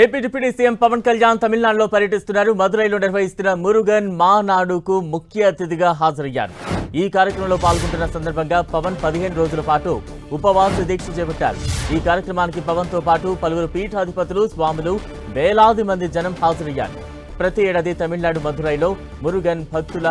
AP deputy CM Pawan Kalyan తమిళనాడులో పర్యటిస్తున్నారు. మదురైలో నిర్వహిస్తున్న మురుగన్ మానాడుకు ముఖ్య అతిథిగా హాజరయ్యారు. ఈ కార్యక్రమంలో పాల్గొంటున్న సందర్భంగా పవన్ పదిహేను రోజుల పాటు ఉపవాస దీక్ష చేపట్టారు. ఈ కార్యక్రమానికి పవన్తో పాటు పలువురు పీఠాధిపతులు స్వాములు వేలాది మంది జనం హాజరయ్యారు. ప్రతి ఏడాది తమిళనాడు మధురైలో మురుగన్ భక్తుల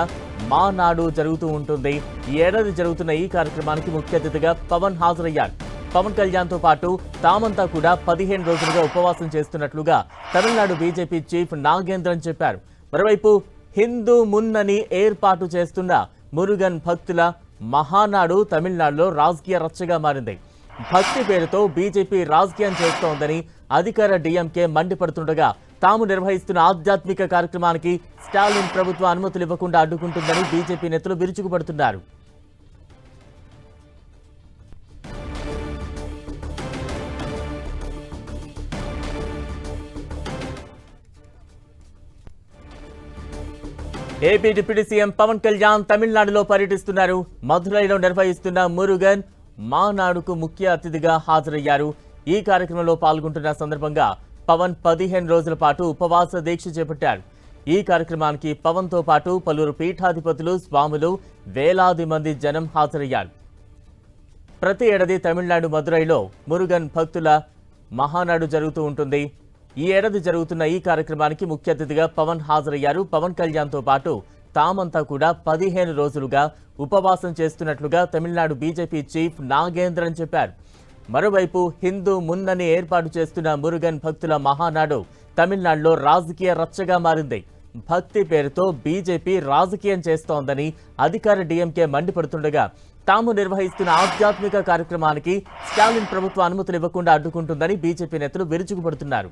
మానాడు జరుగుతూ ఉంటుంది. ఈ ఏడాది జరుగుతున్న ఈ కార్యక్రమానికి ముఖ్య అతిథిగా పవన్ హాజరయ్యారు. పవన్ కళ్యాణ్తో పాటు తామంతా కూడా పదిహేను రోజులుగా ఉపవాసం చేస్తున్నట్లుగా తమిళనాడు బీజేపీ చీఫ్ నాగేంద్రన్ చెప్పారు. మరోవైపు హిందూ మున్నని ఏర్పాటు చేస్తున్న మురుగన్ భక్తుల మహానాడు తమిళనాడులో రాజకీయ రచ్చగా మారింది. భక్తి పేరుతో బీజేపీ రాజకీయం చేస్తోందని అధికార డీఎంకే మండిపడుతుండగా తాము నిర్వహిస్తున్న ఆధ్యాత్మిక కార్యక్రమానికి స్టాలిన్ ప్రభుత్వం అనుమతులు ఇవ్వకుండా అడ్డుకుంటుందని బీజేపీ నేతలు విరుచుకుపడుతున్నారు. AP deputy CM Pawan Kalyan తమిళనాడులో పర్యటిస్తున్నారు. మధురైలో నిర్వహిస్తున్న మురుగన్ మానాడుకు ముఖ్య అతిథిగా హాజరయ్యారు. ఈ కార్యక్రమంలో పాల్గొంటున్న సందర్భంగా పవన్ పదిహేను రోజుల పాటు ఉపవాస దీక్ష చేపట్టారు. ఈ కార్యక్రమానికి పవన్తో పాటు పలువురు పీఠాధిపతులు స్వాములు వేలాది మంది జనం హాజరయ్యారు. ప్రతి ఏడాది తమిళనాడు మదురైలో మురుగన్ భక్తుల మహానాడు జరుగుతూ ఉంటుంది. ఈ ఏడాది జరుగుతున్న ఈ కార్యక్రమానికి ముఖ్య అతిథిగా పవన్ హాజరయ్యారు. పవన్ కళ్యాణ్తో పాటు తామంతా కూడా పదిహేను రోజులుగా ఉపవాసం చేస్తున్నట్లుగా తమిళనాడు బీజేపీ చీఫ్ నాగేంద్రన్ చెప్పారు. మరోవైపు హిందూ మున్నని ఏర్పాటు చేస్తున్న మురుగన్ భక్తుల మహానాడు తమిళనాడులో రాజకీయ రచ్చగా మారింది. భక్తి పేరుతో బీజేపీ రాజకీయం చేస్తోందని అధికార డీఎంకే మండిపడుతుండగా తాము నిర్వహిస్తున్న ఆధ్యాత్మిక కార్యక్రమానికి స్టాలిన్ ప్రభుత్వం అనుమతులు ఇవ్వకుండా అడ్డుకుంటుందని బీజేపీ నేతలు విరుచుకుపడుతున్నారు.